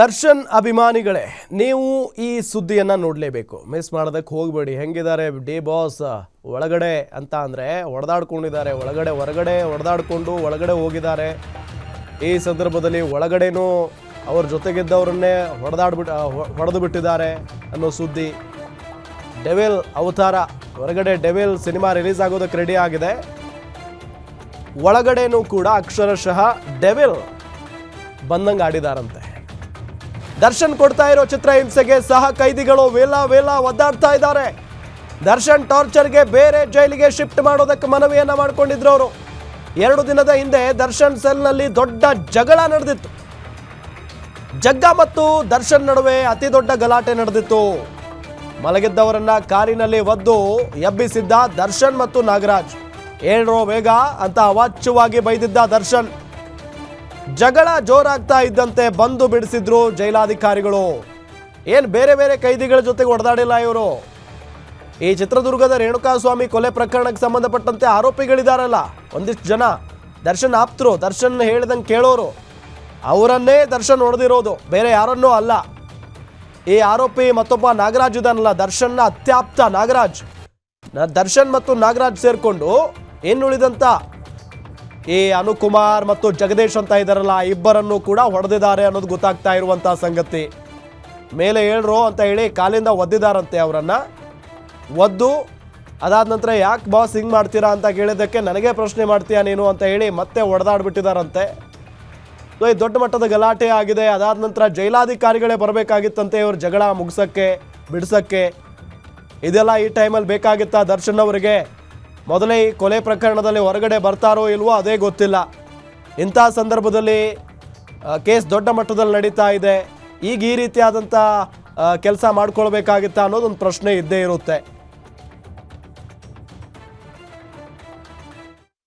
ದರ್ಶನ್ ಅಭಿಮಾನಿಗಳೇ, ನೀವು ಈ ಸುದ್ದಿಯನ್ನು ನೋಡಲೇಬೇಕು. ಮಿಸ್ ಮಾಡೋದಕ್ಕೆ ಹೋಗಬೇಡಿ. ಹೆಂಗಿದ್ದಾರೆ? ಡೇ ಬಾಸ್, ಒಳಗಡೆ ಅಂತ ಅಂದರೆ ಹೊಡೆದಾಡ್ಕೊಂಡಿದ್ದಾರೆ ಒಳಗಡೆ, ಹೊರಗಡೆ ಹೊಡೆದಾಡ್ಕೊಂಡು ಒಳಗಡೆ ಹೋಗಿದ್ದಾರೆ. ಈ ಸಂದರ್ಭದಲ್ಲಿ ಒಳಗಡೆನೂ ಅವ್ರ ಜೊತೆಗಿದ್ದವರನ್ನೇ ಹೊಡೆದಾಡ್ಬಿಟ್ಟು ಹೊಡೆದು ಬಿಟ್ಟಿದ್ದಾರೆ ಅನ್ನೋ ಸುದ್ದಿ. ಡೆವಿಲ್ ಅವತಾರ, ಹೊರಗಡೆ ಡೆವಿಲ್ ಸಿನಿಮಾ ರಿಲೀಸ್ ಆಗೋದಕ್ಕೆ ರೆಡಿ ಆಗಿದೆ. ಒಳಗಡೆನೂ ಕೂಡ ಅಕ್ಷರಶಃ ಡೆವಿಲ್ ಬಂದಂಗೆ ಆಡಿದಾರಂತೆ. ದರ್ಶನ್ ಕೊಡ್ತಾ ಇರೋ ಚಿತ್ರಹಿಂಸೆಗೆ ಸಹ ಕೈದಿಗಳು ವೇಲ ವೇಲ ಒದ್ದಾಡ್ತಾ ಇದ್ದಾರೆ. ದರ್ಶನ್ ಟಾರ್ಚರ್ಗೆ ಬೇರೆ ಜೈಲಿಗೆ ಶಿಫ್ಟ್ ಮಾಡೋದಕ್ಕೆ ಮನವಿಯನ್ನ ಮಾಡಿಕೊಂಡಿದ್ರು ಅವರು ಎರಡು ದಿನದ ಹಿಂದೆ ದರ್ಶನ್ ಸೆಲ್ನಲ್ಲಿ ದೊಡ್ಡ ಜಗಳ ನಡೆದಿತ್ತು. ಜಗ್ಗ ಮತ್ತು ದರ್ಶನ್ ನಡುವೆ ಅತಿ ದೊಡ್ಡ ಗಲಾಟೆ ನಡೆದಿತ್ತು. ಮಲಗಿದ್ದವರನ್ನ ಕಾರಿನಲ್ಲಿ ಒದ್ದು ಎಬ್ಬಿಸಿದ್ದ ದರ್ಶನ್ ಮತ್ತು ನಾಗರಾಜ್. ಏಳ್ರೋ ಬೇಗ ಅಂತ ಅವಾಚ್ಯವಾಗಿ ಬೈದಿದ್ದ ದರ್ಶನ್. ಜಗಳ ಜೋರಾಗ್ತಾ ಇದ್ದಂತೆ ಬಂದು ಬಿಡಿಸಿದ್ರು ಜೈಲಾಧಿಕಾರಿಗಳು. ಏನ್ ಬೇರೆ ಬೇರೆ ಕೈದಿಗಳ ಜೊತೆಗೆ ಹೊಡೆದಾಡಿಲ್ಲ ಇವರು. ಈ ಚಿತ್ರದುರ್ಗದ ರೇಣುಕಾಸ್ವಾಮಿ ಕೊಲೆ ಪ್ರಕರಣಕ್ಕೆ ಸಂಬಂಧಪಟ್ಟಂತೆ ಆರೋಪಿಗಳಿದಾರಲ್ಲ, ಒಂದಿಷ್ಟು ಜನ. ದರ್ಶನ್ ಆಪ್ತರು, ದರ್ಶನ್ ಹೇಳಿದಂಗೆ ಕೇಳೋರು. ಅವರನ್ನೇ ದರ್ಶನ್ ಹೊಡೆದಿರೋದು ಬೇರೆ ಯಾರನ್ನೂ ಅಲ್ಲ. ಈ ಆರೋಪಿ ಮತ್ತೊಬ್ಬ ನಾಗರಾಜ್ ಇದಾನಲ್ಲ, ದರ್ಶನ್ನ ಅತ್ಯಾಪ್ತ ನಾಗರಾಜ್. ದರ್ಶನ್ ಮತ್ತು ನಾಗರಾಜ್ ಸೇರ್ಕೊಂಡು, ಇನ್ನುಳಿದಂತ ಈ ಅನುಕುಮಾರ್ ಮತ್ತು ಜಗದೀಶ್ ಅಂತ ಇದ್ದಾರಲ್ಲ ಇಬ್ಬರನ್ನು ಕೂಡ ಹೊಡೆದಿದ್ದಾರೆ ಅನ್ನೋದು ಗೊತ್ತಾಗ್ತಾ ಇರುವಂತಹ ಸಂಗತಿ. ಮೇಲೆ ಹೇಳ್ರು ಅಂತ ಹೇಳಿ ಕಾಲಿಂದ ಒದ್ದಿದಾರಂತೆ ಅವರನ್ನ. ಒದ್ದು, ಅದಾದ ನಂತರ ಯಾಕೆ ಬಾಸ್ ಹಿಂಗೆ ಮಾಡ್ತೀರಾ ಅಂತ ಕೇಳಿದ್ದಕ್ಕೆ ನನಗೆ ಪ್ರಶ್ನೆ ಮಾಡ್ತೀಯಾ ನೀನು ಅಂತ ಹೇಳಿ ಮತ್ತೆ ಹೊಡೆದಾಡ್ಬಿಟ್ಟಿದಾರಂತೆ ಸೊ, ಈ ದೊಡ್ಡ ಮಟ್ಟದ ಗಲಾಟೆ ಆಗಿದೆ. ಅದಾದ ನಂತರ ಜೈಲಾಧಿಕಾರಿಗಳೇ ಬರಬೇಕಾಗಿತ್ತಂತೆ ಇವರು ಜಗಳ ಮುಗಿಸೋಕ್ಕೆ, ಬಿಡಿಸೋಕ್ಕೆ. ಇದೆಲ್ಲ ಈ ಟೈಮಲ್ಲಿ ಬೇಕಾಗಿತ್ತಾ ದರ್ಶನ್ ಅವರಿಗೆ? ಮೊದಲೇ ಕೊಲೆ ಪ್ರಕರಣದಲ್ಲಿ ಹೊರಗಡೆ ಬರ್ತಾರೋ ಇಲ್ವೋ ಅದೇ ಗೊತ್ತಿಲ್ಲ. ಇಂಥ ಸಂದರ್ಭದಲ್ಲಿ ಕೇಸ್ ದೊಡ್ಡ ಮಟ್ಟದಲ್ಲಿ ನಡೀತಾ ಇದೆ. ಈಗ ಈ ರೀತಿಯಾದಂಥ ಕೆಲಸ ಮಾಡ್ಕೊಳ್ಬೇಕಾಗಿತ್ತಾ ಅನ್ನೋದೊಂದು ಪ್ರಶ್ನೆ ಇದ್ದೇ ಇರುತ್ತೆ.